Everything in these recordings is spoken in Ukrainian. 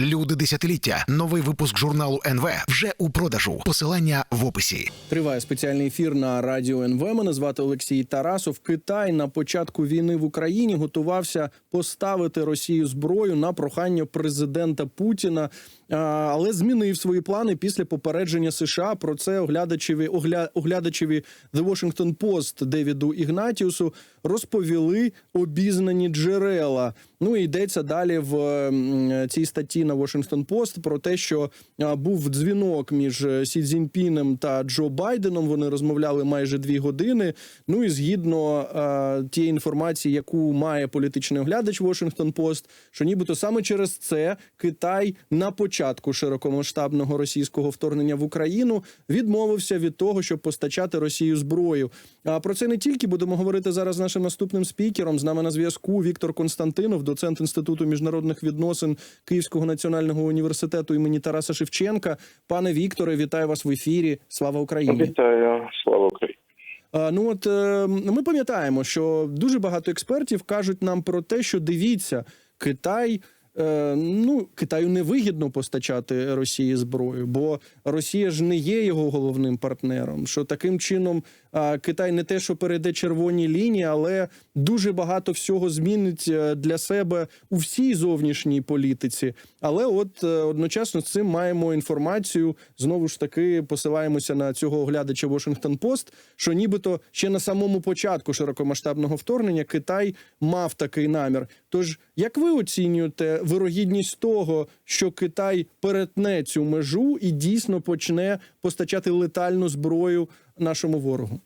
Люди десятиліття. Новий випуск журналу НВ вже у продажу. Посилання в описі. Триває спеціальний ефір на радіо НВ. Мене звати Олексій Тарасов. Китай на початку війни в Україні готувався поставити Росію зброю на прохання президента Путіна, але змінив свої плани після попередження США. Про це оглядачеві огля, оглядачеві The Washington Post Девіду Ігнатіусу розповіли обізнані джерела. Ну і йдеться далі в цій статті на Washington Post про те, що був дзвінок між е, Сі Цзіньпінем та Джо Байденом. Вони розмовляли майже дві години. Ну і згідно тієї інформації, яку має політичний оглядач Washington Post, що нібито саме через це Китай на початку широкомасштабного російського вторгнення в Україну відмовився від того, щоб постачати Росію зброю. А про це не тільки будемо говорити зараз з нашим наступним спікером. З нами на зв'язку Віктор Константинов, доцент інституту міжнародних відносин Київського національного університету імені Тараса Шевченка. Пане Вікторе, вітаю вас в ефірі. Слава Україні! Вітаю, слава Україні. Ну от е, ми пам'ятаємо, що дуже багато експертів кажуть нам про те, що дивіться, Китай. Е, Ну, Китаю невигідно постачати Росії зброю, бо Росія ж не є його головним партнером. Що таким чином Китай не те, що перейде червоні лінії, але дуже багато всього змінить е, для себе у всій зовнішній політиці. Але от е, одночасно з цим маємо інформацію. Знову ж таки посилаємося на цього оглядача Washington Post, що нібито ще на самому початку широкомасштабного вторгнення Китай мав такий намір. Тож, як ви оцінюєте вирогідність того, що Китай перетне цю межу і дійсно почне постачати летальну зброю нашому ворогу?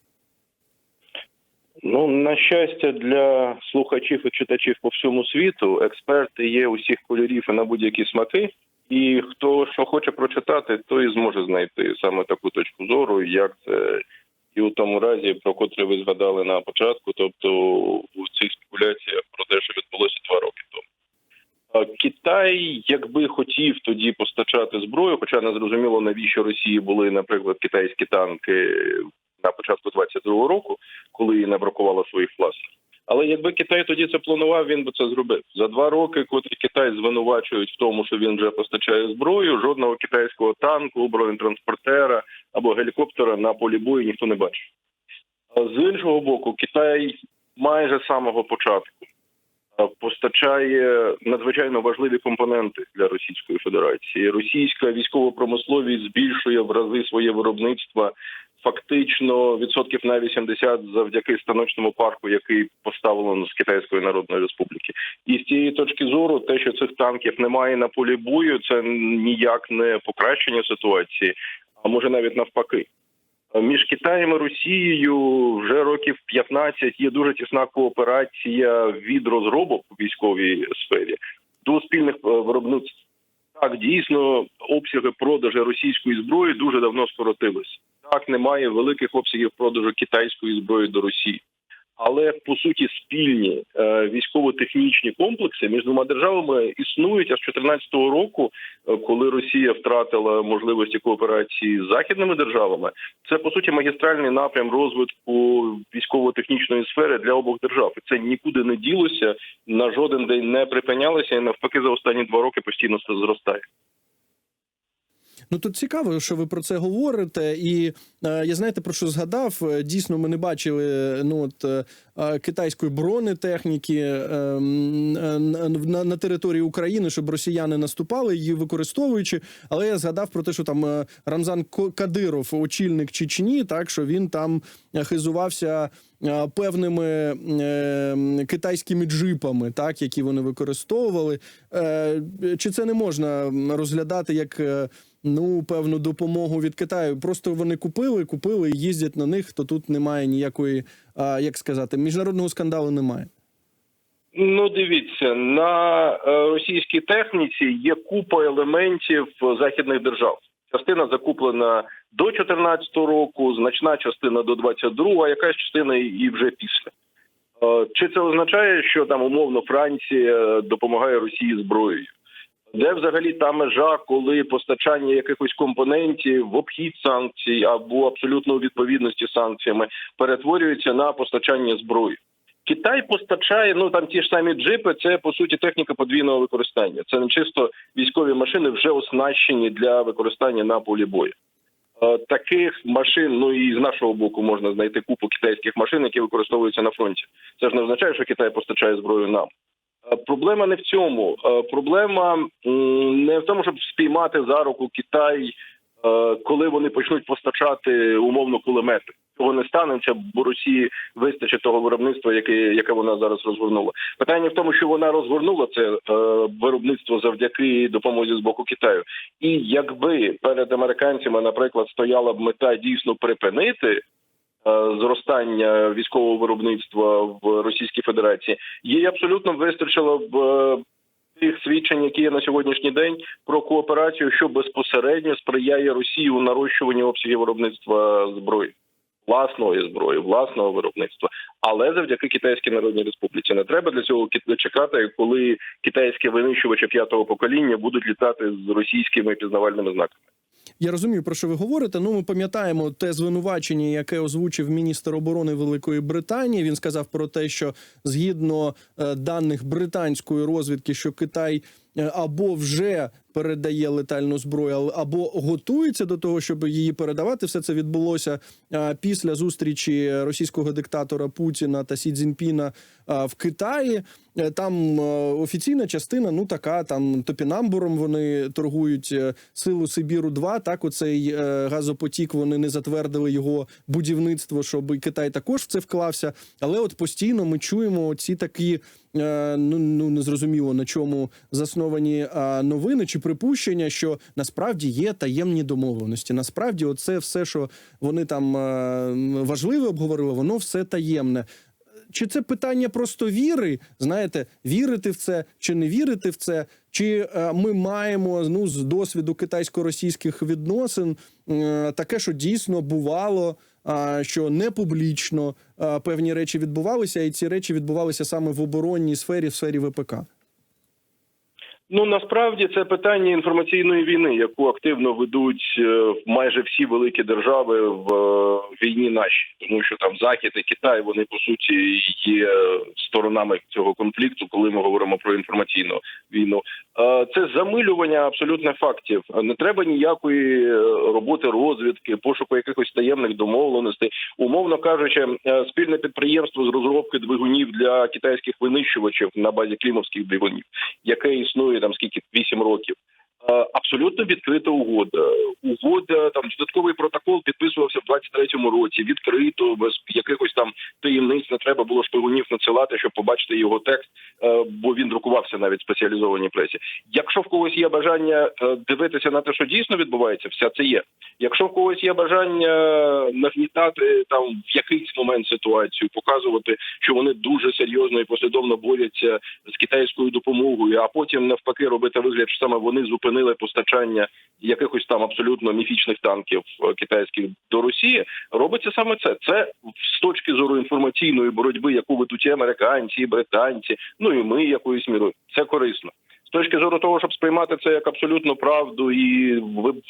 Ну на щастя, для слухачів і читачів по всьому світу експерти є усіх кольорів і на будь-які смаки. І хто що хоче прочитати, той зможе знайти саме таку точку зору, як це і у тому разі, про котрий ви згадали на початку, тобто у цих спекуляціях про те, що відбулося два роки тому. А Китай, якби хотів тоді постачати зброю, хоча не зрозуміло, навіщо Росії були, наприклад, китайські танки на початку 22-го року, коли не бракувало своїх власних. Але якби Китай тоді це планував, він би це зробив за два роки. Котрі Китай звинувачують в тому, що він вже постачає зброю. Жодного китайського танку, бронетранспортера або гелікоптера на полі бою ніхто не бачив. З іншого боку, Китай майже самого початку е, постачає надзвичайно важливі компоненти для Російської Федерації. Російська військова промисловість збільшує в рази своє виробництво фактично відсотків на 80 завдяки станочному парку, який поставлено з Китайської Народної Республіки. І з цієї точки зору, те, що цих танків немає на полі бою, це ніяк не покращення ситуації, а може навіть навпаки. Між Китаєм і Росією вже років 15 є дуже тісна кооперація від розробок у військовій сфері до спільних е, виробництв. Так, дійсно, обсяги продажу російської зброї дуже давно скоротились. Так, немає великих обсягів продажу китайської зброї до Росії. Але по суті спільні е, військово-технічні комплекси між двома державами існують аж 2014 року, е, коли Росія втратила можливості кооперації з західними державами. Це по суті магістральний напрям розвитку військово-технічної сфери для обох держав. Це нікуди не ділося, на жоден день не припинялося, і навпаки за останні два роки постійно зростає. Ну тут цікаво, що ви про це говорите, і е, я знаєте про що згадав. Е, Дійсно, ми не бачили ну от е, е, китайської бронетехніки е, е, на, на території України, щоб росіяни наступали, її використовуючи. Але я згадав про те, що там е, Рамзан Кадиров, очільник Чечні, так що він там е, хизувався. е, Певними е, китайськими джипами, так які вони використовували, е, чи це не можна розглядати як е, ну певну допомогу від Китаю. Просто вони купили, купили і їздять на них. То тут немає ніякої, а, як сказати, міжнародного скандалу немає. Ну, дивіться, на е, російській техніці є купа елементів західних держав. Частина закуплена до 2014 року, значна частина до 22-го, а якась частина і вже після. Е, Чи це означає, що там умовно Франція допомагає Росії зброєю? Де взагалі та межа, коли постачання якихось компонентів в обхід санкцій або абсолютно у відповідності санкціями перетворюється на постачання зброї? Китай постачає ну там ті ж самі джипи. Це по суті техніка подвійного використання. Це не чисто військові машини, вже оснащені для використання на полі бою. Е, Таких машин, ну і з нашого боку можна знайти купу китайських машин, які використовуються на фронті. Це ж не означає, що Китай постачає зброю нам. Е, Проблема не в цьому. Е, Проблема не в тому, щоб спіймати за руку Китай, е, коли вони почнуть постачати умовно кулемети. Цього не станеться, бо Росії вистачить того виробництва, яке, яке вона зараз розгорнула. Питання в тому, що вона розгорнула це виробництво завдяки допомозі з боку Китаю. І якби перед американцями, наприклад, стояла б мета дійсно припинити зростання військового виробництва в Російській Федерації, їй абсолютно вистачило б е, тих свідчень, які є на сьогоднішній день, про кооперацію, що безпосередньо сприяє Росії у нарощуванні обсягів виробництва зброї. Власної зброї, власного виробництва, але завдяки Китайській Народній Республіці не треба для цього чекати, коли китайські винищувачі п'ятого покоління будуть літати з російськими пізнавальними знаками. Я розумію, про що ви говорите. Ну, ми пам'ятаємо те звинувачення, яке озвучив міністр оборони Великої Британії. Він сказав про те, що згідно е, даних британської розвідки, що Китай е, або вже передає летальну зброю, або готується до того, щоб її передавати. Все це відбулося е, після зустрічі російського диктатора Путіна та Сі Цзіньпіна е, в Китаї. Е, Там офіційна частина, ну така там топінамбуром вони торгують силу Сибіру. 2 так оцей газопотік. Вони не затвердили його будівництво, щоб Китай також в це вклався. Але от постійно ми чуємо ці такі. Ну, ну зрозуміло на чому засновані новини чи припущення, що насправді є таємні домовленості. Насправді, оце все, що вони там е, важливе обговорили, воно все таємне. Чи це питання просто віри? Знаєте, вірити в це чи не вірити в це? Чи е, ми маємо ну з досвіду китайсько-російських відносин е, таке, що дійсно бувало, а, що не публічно певні речі відбувалися, і ці речі відбувалися саме в оборонній сфері, в сфері ВПК? Ну насправді це питання інформаційної війни, яку активно ведуть е, майже всі великі держави в е, війні нашій, тому що там Захід і Китай вони по суті є сторонами цього конфлікту, коли ми говоримо про інформаційну війну. Е, Це замилювання абсолютно фактів. Не треба ніякої роботи розвідки, пошуку якихось таємних домовленостей. Умовно кажучи, спільне підприємство з розробки двигунів для китайських винищувачів на базі клімовських двигунів яке існує там скільки 8 років. Е, Абсолютно відкрита угода. Угода там додатковий протокол підписувався в 23-му році. Відкрито без якихось там таємниць не треба було шпигунів надсилати, щоб побачити його текст, е, бо він друкувався навіть в спеціалізованій пресі. Якщо в когось є бажання е, дивитися на те, що дійсно відбувається, все це є. Якщо в когось є бажання нагнітати там в якийсь момент ситуацію, показувати, що вони дуже серйозно і послідовно борються з китайською допомогою, а потім навпаки робити вигляд, що саме вони зупинили постачання якихось там абсолютно міфічних танків е, китайських до Росії, робиться саме це. Це з точки зору інформаційної боротьби, яку ведуть і американці, і британці, ну і ми якоюсь мірою. Це корисно. З точки зору того, щоб сприймати це як абсолютну правду і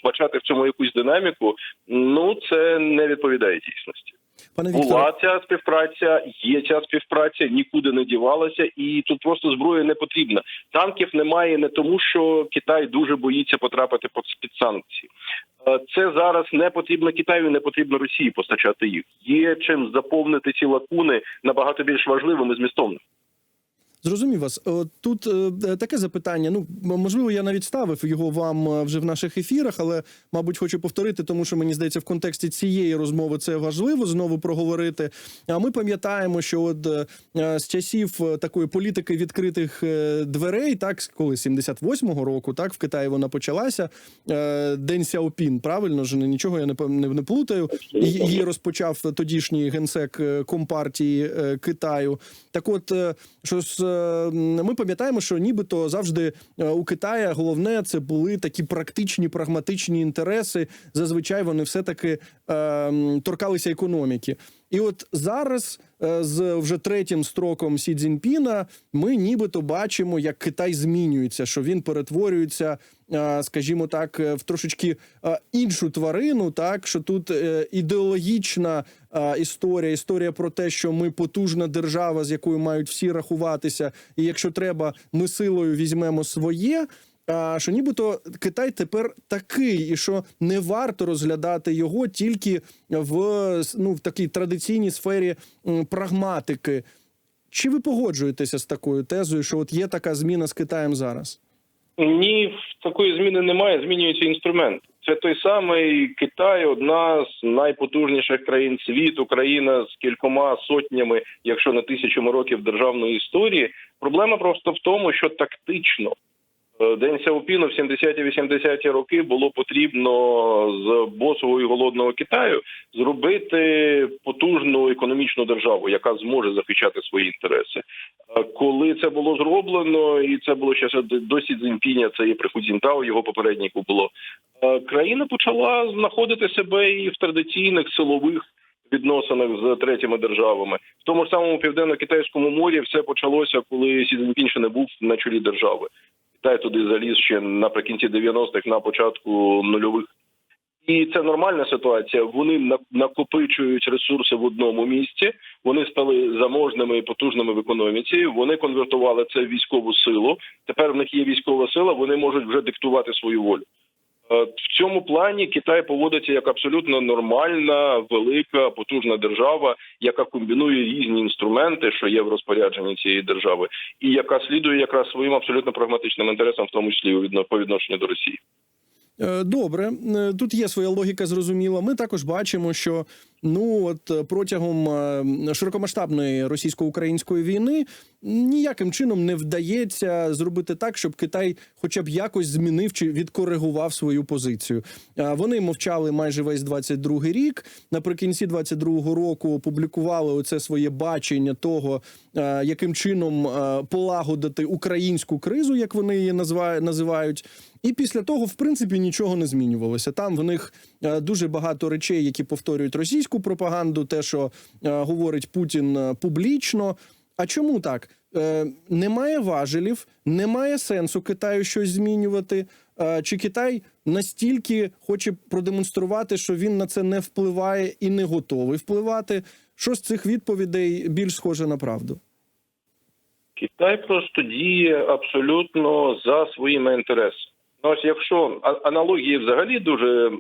вбачати в цьому якусь динаміку, ну це не відповідає дійсності. Пане Вікторе, Була ця співпраця, є ця співпраця, нікуди не дівалася, і тут просто зброя не потрібна. Танків немає не тому, що Китай дуже боїться потрапити під санкції. Е, Це зараз не потрібно Китаю, не потрібно Росії постачати їх. Є чим заповнити ці лакуни набагато більш важливим і змістовним. Зрозумів вас. Тут е, таке запитання. Ну можливо, я навіть ставив його вам е, вже в наших ефірах, але мабуть хочу повторити, тому що мені здається, в контексті цієї розмови це важливо знову проговорити. А ми пам'ятаємо, що от е, е, з часів е, такої політики відкритих е, дверей, так коли 78-го року, так в Китаї вона почалася. е, День Сяопін, правильно ж нічого я не не, не плутаю. Її розпочав тодішній генсек е, компартії е, Китаю. Так, от е, що з е, ми пам'ятаємо, що нібито завжди е, у Китаї головне це були такі практичні, прагматичні інтереси. Зазвичай вони все таки е, торкалися економіки. І от зараз е, з вже третім строком Сі Цзіньпіна ми нібито бачимо, як Китай змінюється, що він перетворюється, е, скажімо так, е, в трошечки іншу тварину. Так що тут ідеологічна історія, історія про те, що ми потужна держава, з якою мають всі рахуватися, і якщо треба, ми силою візьмемо своє. А що нібито Китай тепер такий, і що не варто розглядати його тільки в ну в такій традиційній сфері прагматики. Чи ви погоджуєтеся з такою тезою, що от є така зміна з Китаєм зараз? Ні, такої зміни немає. Змінюється інструмент. Це той самий Китай, одна з найпотужніших країн світу, країна з кількома сотнями, якщо не тисячами років державної історії. Проблема просто в тому, що тактично День Сяопіну в 70-80-ті роки було потрібно з босового і голодного Китаю зробити потужну економічну державу, яка зможе захищати свої інтереси. Е, Коли це було зроблено, і це було ще до Сі Цзіньпіня, це і при Ху його попереднику було. е, Країна почала знаходити себе і в традиційних силових відносинах з третіми державами. В тому ж самому південно-китайському морі все почалося, коли Сі Цзіньпін ще не був на чолі держави. Китай туди заліз ще наприкінці 90-х, на початку нульових. І це нормальна ситуація. Вони на- накопичують ресурси в одному місці. Вони стали заможними і потужними в економіці. Вони конвертували це в військову силу. Тепер в них є військова сила. Вони можуть вже диктувати свою волю. Е, В цьому плані Китай поводиться як абсолютно нормальна, велика, потужна держава, яка комбінує різні інструменти, що є в розпорядженні цієї держави, і яка слідує якраз своїм абсолютно прагматичним інтересам, в тому числі по відношенню до Росії. Е, Добре, Е, тут є своя логіка зрозуміла. Ми також бачимо, що ну от е, протягом е, широкомасштабної російсько-української війни ніяким чином не вдається зробити так, щоб Китай, хоча б якось змінив чи відкоригував свою позицію. Е, Вони мовчали майже весь 22-й рік. Наприкінці 22-го року опублікували оце своє бачення того, яким чином полагодити українську кризу, як вони її називають. І після того, в принципі, нічого не змінювалося. Там в них дуже багато речей, які повторюють російську пропаганду, те, що е, говорить Путін е, публічно. А чому так? Е, немає важелів, немає сенсу Китаю щось змінювати. Е, чи Китай настільки хоче продемонструвати, що він на це не впливає і не готовий впливати? Що з цих відповідей більш схоже на правду? Китай просто діє абсолютно за своїми інтересами. Ну, ось якщо аналогії взагалі дуже е,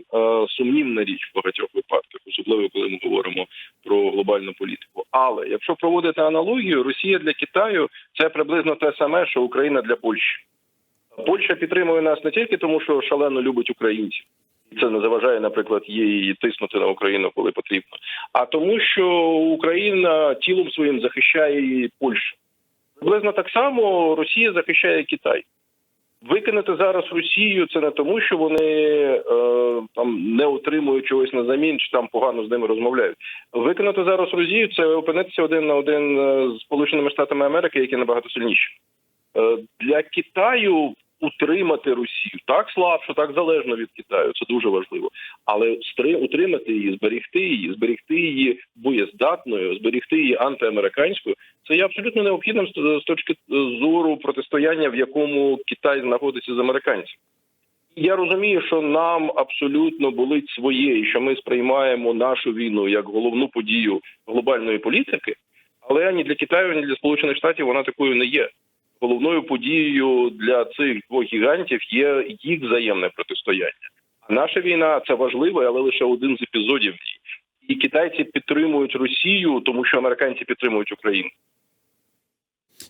сумнівна річ в багатьох випадках, особливо коли ми говоримо про глобальну політику. Але якщо проводити аналогію, Росія для Китаю це приблизно те саме, що Україна для Польщі. Польща підтримує нас не тільки тому, що шалено любить українців. Це не заважає, наприклад, їй тиснути на Україну, коли потрібно. А тому, що Україна тілом своїм захищає Польщу. Приблизно так само Росія захищає Китай. Викинути зараз Росію це не тому, що вони е, там не отримують чогось на замін, чи там погано з ними розмовляють. Викинути зараз Росію це опинитися один на один з Сполученими Штатами Америки, які набагато сильніші. Е, для Китаю утримати Росію так слабше, так залежно від Китаю. Це дуже важливо. Але стри- утримати її, зберегти її, зберегти її боєздатною, зберегти її антиамериканською. Це є абсолютно необхідним з з точки зору протистояння, в якому Китай знаходиться з американцями. Я розумію, що нам абсолютно болить своє, і що ми сприймаємо нашу війну як головну подію глобальної політики, але ні для Китаю, ні для Сполучених Штатів вона такою не є. Головною подією для цих двох гігантів є їх взаємне протистояння. Наша війна це важливо, але лише один з епізодів. І китайці підтримують Росію, тому що американці підтримують Україну.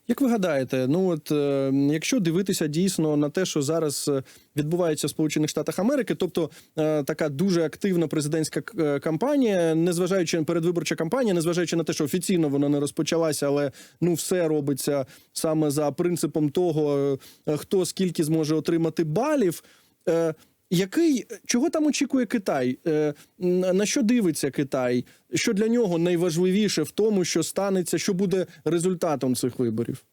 Як ви гадаєте, ну от е, якщо дивитися дійсно на те, що зараз е, відбувається в Сполучених Штатах Америки, тобто е, така дуже активна президентська е, кампанія, незважаючи передвиборча кампанія, незважаючи на те, що офіційно вона не розпочалася, але ну все робиться саме за принципом того, е, хто скільки зможе отримати балів. Е, який чого там очікує Китай? Е, на що дивиться Китай? Що для нього найважливіше в тому, що станеться, що буде результатом цих виборів?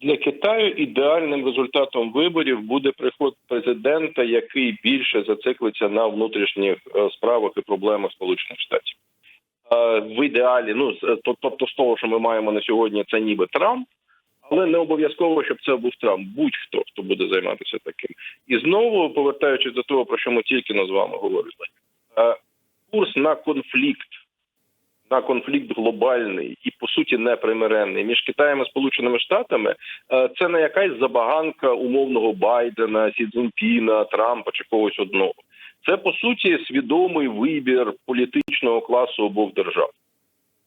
Для Китаю ідеальним результатом виборів буде приход президента, який більше зациклиться на внутрішніх е, справах і проблемах Сполучених Штатів. Е, В ідеалі, ну тобто з того, що ми маємо на сьогодні, це ніби Трамп, але не обов'язково, щоб це був Трамп. Будь-хто хто буде займатися таким. І знову повертаючись до того, про що ми тільки з вами говорили, е, курс на конфлікт, на конфлікт глобальний і по суті непримиренний між Китаєм і Сполученими Штатами, е, це не якась забаганка умовного Байдена, Сі Цзіньпіна, Трампа чи когось одного. Це по суті свідомий вибір політичного класу обох держав.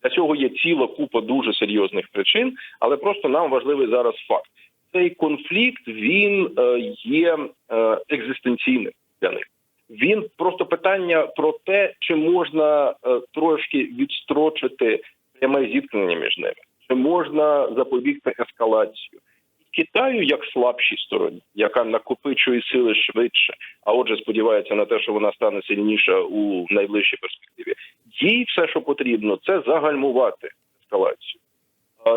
Для цього є ціла купа дуже серйозних причин, але просто нам важливий зараз факт. Цей конфлікт він е, є е, екзистенційним для них. Він просто питання про те, чи можна е, трошки відстрочити пряме зіткнення між ними, чи можна запобігти ескалацію. Китаю як слабшій стороні, яка накопичує сили швидше, а отже, сподівається на те, що вона стане сильніша у найближчій перспективі. Їй все, що потрібно, це загальмувати ескалацію.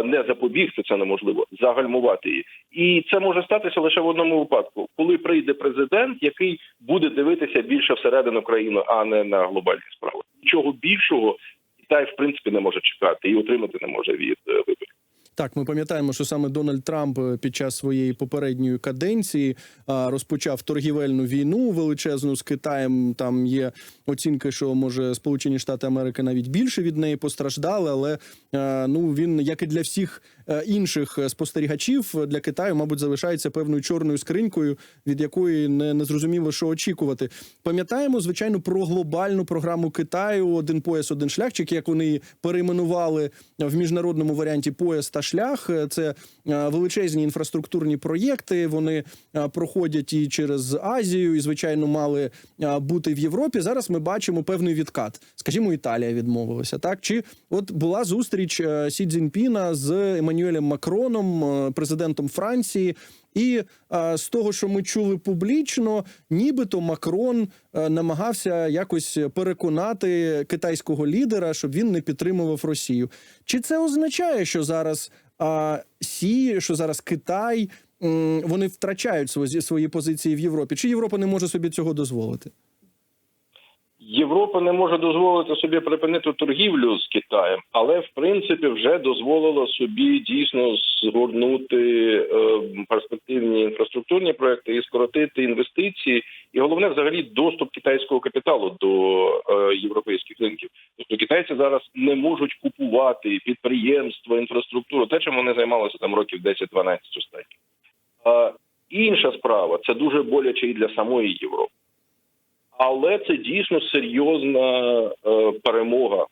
Не запобігти це неможливо, загальмувати її, і це може статися лише в одному випадку, коли прийде президент, який буде дивитися більше всередину країни, а не на глобальні справи. Нічого більшого Китай в принципі не може чекати і отримати не може від е, виборів. Так, ми пам'ятаємо, що саме Дональд Трамп е, під час своєї попередньої каденції а, розпочав торгівельну війну величезну з Китаєм. Там є оцінки, що може Сполучені Штати Америки навіть більше від неї постраждали, але е, ну він, як і для всіх е, інших спостерігачів, для Китаю, мабуть, залишається певною чорною скринькою, від якої не, не зрозуміло, що очікувати. Пам'ятаємо, звичайно, про глобальну програму Китаю Один пояс, один шляхчик, як вони перейменували в міжнародному варіанті пояс та шлях. Е, Це е, величезні інфраструктурні проєкти. Вони е, проходять і через Азію, і звичайно мали бути в Європі. Зараз ми бачимо певний відкат. Скажімо, Італія відмовилася. Так чи от була зустріч Сі Цзіньпіна з Еммануелем Макроном, президентом Франції. І а, з того, що ми чули публічно, нібито Макрон а, намагався якось переконати китайського лідера, щоб він не підтримував Росію. Чи це означає, що зараз а, Сі, що зараз Китай м, вони втрачають свої, свої позиції в Європі? Чи Європа не може собі цього дозволити? Європа не може дозволити собі припинити торгівлю з Китаєм, але в принципі вже дозволила собі дійсно згорнути е, перспективні інфраструктурні проекти і скоротити інвестиції, і головне, взагалі, доступ китайського капіталу до е, європейських ринків. Тобто китайці зараз не можуть купувати підприємства, інфраструктуру, те, чим вони займалися там років 10-12 останніх. Е, інша справа це дуже боляче і для самої Європи. Але це дійсно серйозна е, перемога.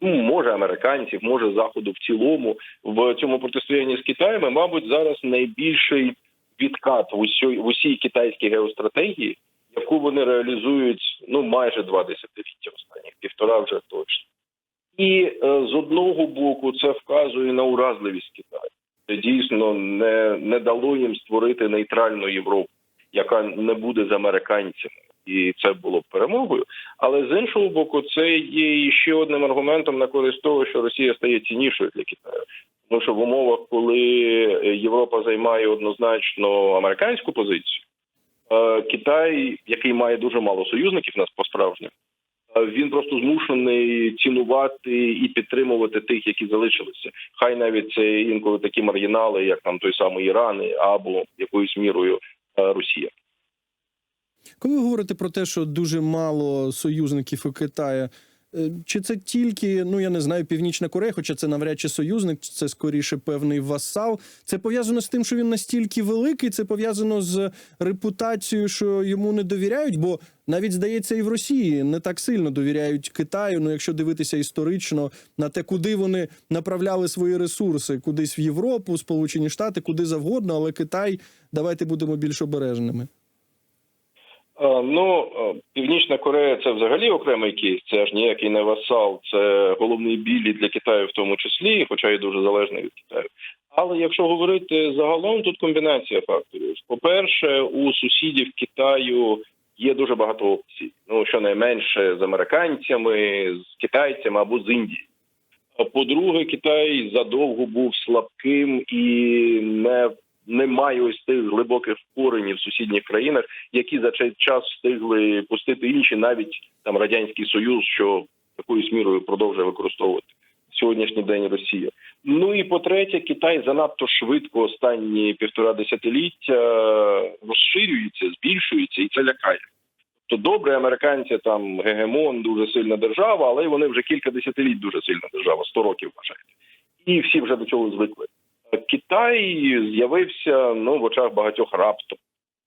Ну, може американців, може заходу в цілому в цьому протистоянні з Китаєм. Мабуть, зараз найбільший відкат в усій, в усій китайській геостратегії, яку вони реалізують ну майже два десятиліття останніх, півтора вже точно. І е, з одного боку це вказує на уразливість Китаю. Це дійсно не, не дало їм створити нейтральну Європу, яка не буде з американцями і це було б перемогою. Але з іншого боку, це є ще одним аргументом на користь того, що Росія стає ціннішою для Китаю. Тому що в умовах, коли Європа займає однозначно американську позицію, е, Китай, який має дуже мало союзників нас по справжньому, він просто змушений цінувати і підтримувати тих, які залишилися. Хай навіть це інколи такі маргінали, як там той самий Іран або якоюсь мірою е, Росія. Коли ви говорите про те, що дуже мало союзників у Китаю, е, чи це тільки, ну я не знаю, Північна Корея, хоча це навряд чи союзник, це скоріше певний васал. Це пов'язано з тим, що він настільки великий, це пов'язано з репутацією, що йому не довіряють, бо навіть здається, і в Росії не так сильно довіряють Китаю. Ну, якщо дивитися історично на те, куди вони направляли свої ресурси, кудись в Європу, Сполучені Штати, куди завгодно, але Китай, давайте будемо більш обережними. Е, Ну, е, Північна Корея це взагалі окремий кейс. Це ж ніякий не васал, це головний біль для Китаю, в тому числі, хоча й дуже залежний від Китаю. Але якщо говорити загалом, тут комбінація факторів. По-перше, у сусідів Китаю є дуже багато опцій. Ну щонайменше з американцями, з китайцями або з Індії. По-друге, Китай задовго був слабким і не не має ось тих глибоких коренів в сусідніх країнах, які за цей час встигли пустити інші, навіть там радянський союз, що якоюсь мірою продовжує використовувати сьогоднішній день Росія. Ну і по-третє, Китай занадто швидко останні півтора десятиліття розширюється, збільшується, і це лякає. То добре, американці там гегемон, дуже сильна держава, але вони вже кілька десятиліть дуже сильна держава, 100 років вважаєте. І всі вже до цього звикли. Китай з'явився ну в очах багатьох раптом.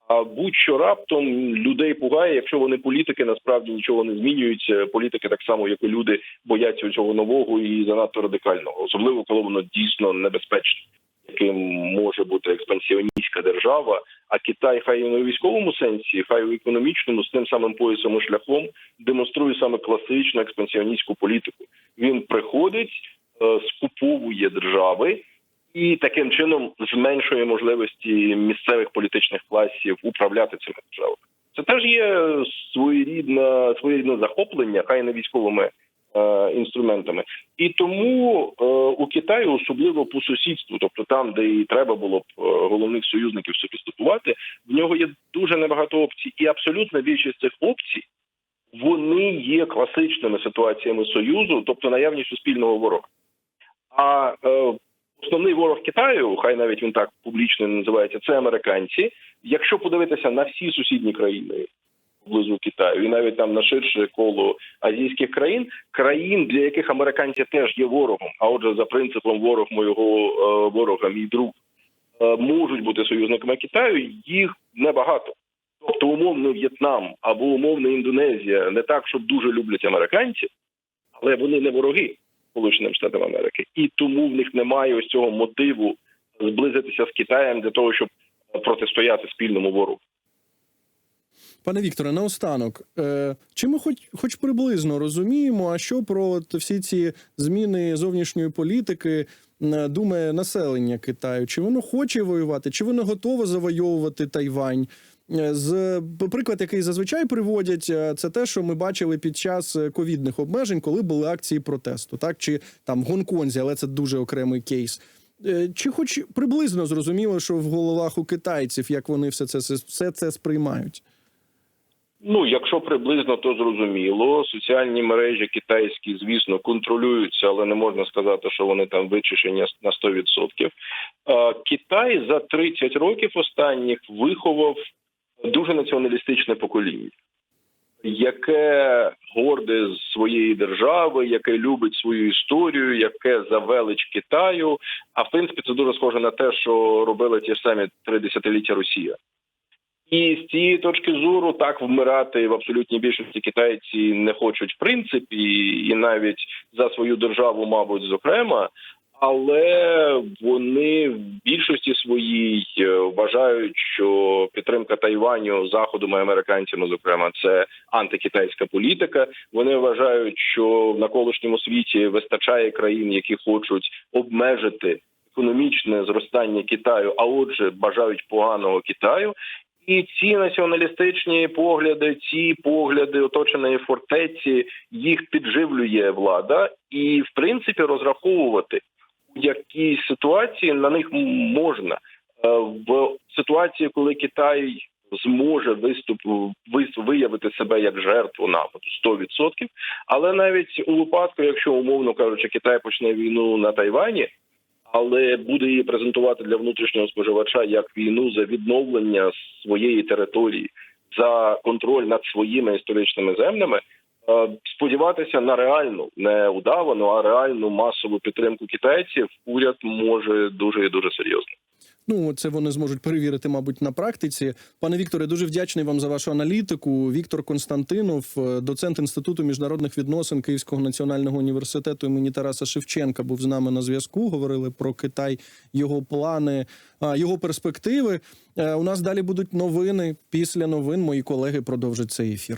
А будь-що раптом людей пугає, якщо вони політики, насправді нічого не змінюється. Політики так само, як і люди, бояться цього нового і занадто радикального, особливо коли воно дійсно небезпечне, яким може бути експансіоністська держава. А Китай, хай і у військовому сенсі, хай у економічному, з тим самим поясом і шляхом демонструє саме класичну експансіоністську політику. Він приходить, е, скуповує держави і таким чином зменшує можливості місцевих політичних класів управляти цими державами. Це теж є своєрідне, своєрідне захоплення, хай не військовими е, інструментами. І тому е, у Китаї, особливо по сусідству, тобто там, де і треба було б е, головних союзників собі статувати, в нього є дуже небагато опцій, і абсолютна більшість цих опцій вони є класичними ситуаціями союзу, тобто наявністю спільного ворога. А е, основний ворог Китаю, хай навіть він так публічно називається, це американці. Якщо подивитися на всі сусідні країни поблизу Китаю, і навіть там на ширше коло азійських країн, країн, для яких американці теж є ворогом. А отже, за принципом ворог моєго е, ворога, мій друг, е, можуть бути союзниками Китаю, їх небагато. Тобто, умовно В'єтнам або умовно Індонезія не так, щоб дуже люблять американці, але вони не вороги Сполученим Штатам Америки, і тому в них немає ось цього мотиву зблизитися з Китаєм для того, щоб протистояти спільному ворогу. Пане Вікторе, наостанок, е, чи ми хоч, хоч приблизно розуміємо, а що про всі ці зміни зовнішньої політики думає населення Китаю? Чи воно хоче воювати, чи воно готове завойовувати Тайвань? Е, З приклад, який зазвичай приводять, е, це те, що ми бачили під час е, ковідних обмежень, коли були акції протесту, так чи там Гонконзі, але це дуже окремий кейс. Чи хоч приблизно зрозуміло, що в головах у китайців, як вони все це все це сприймають? Ну, якщо приблизно, то зрозуміло. Соціальні мережі китайські, звісно, контролюються, але не можна сказати, що вони там вичищені на 100%. Е, Китай за 30 років останніх виховав дуже націоналістичне покоління, яке горде з своєї держави, яке любить свою історію, яке за велич Китаю. А в принципі, це дуже схоже на те, що робили ті ж самі три десятиліття Росія. І з цієї точки зору так вмирати в абсолютній більшості китайці не хочуть в принципі, і навіть за свою державу, мабуть, зокрема. Але вони в більшості своїй е, вважають, що підтримка Тайваню заходом американцями, зокрема, це антикитайська політика. Вони вважають, що в навколишньому світі вистачає країн, які хочуть обмежити економічне зростання Китаю, а отже, бажають поганого Китаю. І ці націоналістичні погляди, ці погляди оточеної фортеці, їх підживлює влада, і в принципі розраховувати у якійсь ситуації на них можна в ситуації, коли Китай зможе виступ вис- виявити себе як жертву нападу 100%, але навіть у випадку, якщо умовно кажучи, Китай почне війну на Тайвані. Але буде її презентувати для внутрішнього споживача як війну за відновлення своєї території, за контроль над своїми історичними землями. Е, Сподіватися на реальну, не удавану, а реальну масову підтримку китайців уряд може дуже і дуже серйозно. Ну, це вони зможуть перевірити, мабуть, на практиці. Пане Вікторе, дуже вдячний вам за вашу аналітику. Віктор Константинов, е, доцент інституту міжнародних відносин Київського національного університету імені Тараса Шевченка, був з нами на зв'язку. Говорили про Китай, його плани, його перспективи. Е, У нас далі будуть новини. Після новин мої колеги продовжать цей ефір.